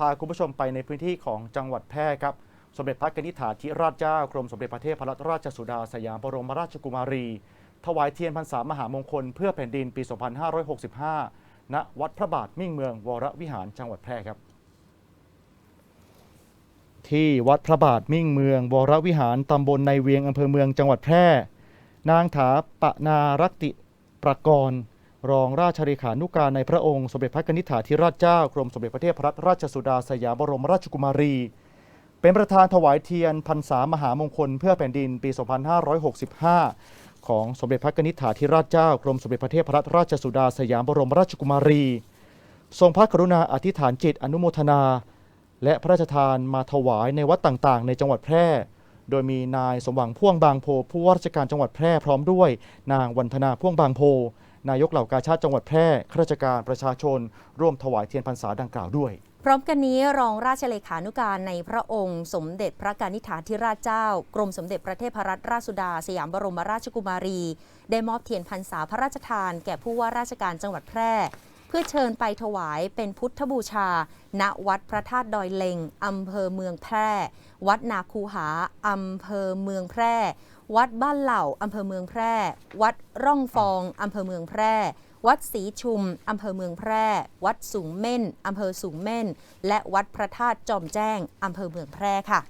พาคุณผู้ชมไปในพื้นที่ของจังหวัดแพร่ครับ สมเด็จพระนิษฐาธิราชเจ้ากรมสมเด็จพระเทพรัตนราชสุดาสยามบรมราชกุมารี ถวายเทียนพรรษามหามงคลเพื่อแผ่นดินปี 2565 ณ วัดพระบาทมิ่งเมืองวรวิหารจังหวัดแพร่ครับ ที่วัดพระบาทมิ่งเมือง วรวิหารตำบลในเวียงอำเภอเมืองจังหวัดแพร่ นางถาปนารักติประกรณ์ รองราชเลขานุการในพระองค์ สมเด็จพระนิษฐาธิราชเจ้ากรมสมเด็จพระเทพรัตนราชสุดาสยามบรมราชกุมารี เป็นประธานถวายเทียนพรรษามหามงคลเพื่อแผ่นดินปี 2565 ของสมเด็จพระนิษฐาธิราชเจ้ากรมสมเด็จพระเทพรัตนราชสุดาสยามบรมราชกุมารี ทรงพระกรุณาอธิษฐานจิตอนุโมทนา และพระราชทานมาถวายในวัดต่างๆ ในจังหวัดแพร่โดยมีนายสมหวังพ่วงบางโพผู้ว่าราชการจังหวัดแพร่พร้อมด้วย นางวันธนาพ่วงบางโพ นายกเหล่ากาชาติจังหวัดแพร่ข้าราชการประชาชน ร่วมถวายเทียนพรรษาดังกล่าวด้วย พร้อมกันนี้รองราชเลขานุการในพระองค์ สมเด็จพระกนิษฐาธิราชเจ้า กรมสมเด็จพระเทพรัตนราชสุดา สยามบรมราชกุมารี ได้มอบเทียนพรรษาพระราชทาน แก่ผู้ว่าราชการจังหวัดแพร่ พื่อเชิญไปถวายเป็นพุทธบูชา ณวัดพระธาตุดอยเลงอำเภอเมืองแพร่ วัดนาคูหาอำเภอเมืองแพร่ วัดบ้านเหล่าอำเภอเมืองแพร่ วัดร่องฟองอำเภอเมืองแพร่วัดศรีชุม อำเภอเมืองแพร่ วัดสูงเม่น อำเภอสูงเม่น และวัดพระธาตุจอมแจ้ง อำเภอเมืองแพร่ค่ะ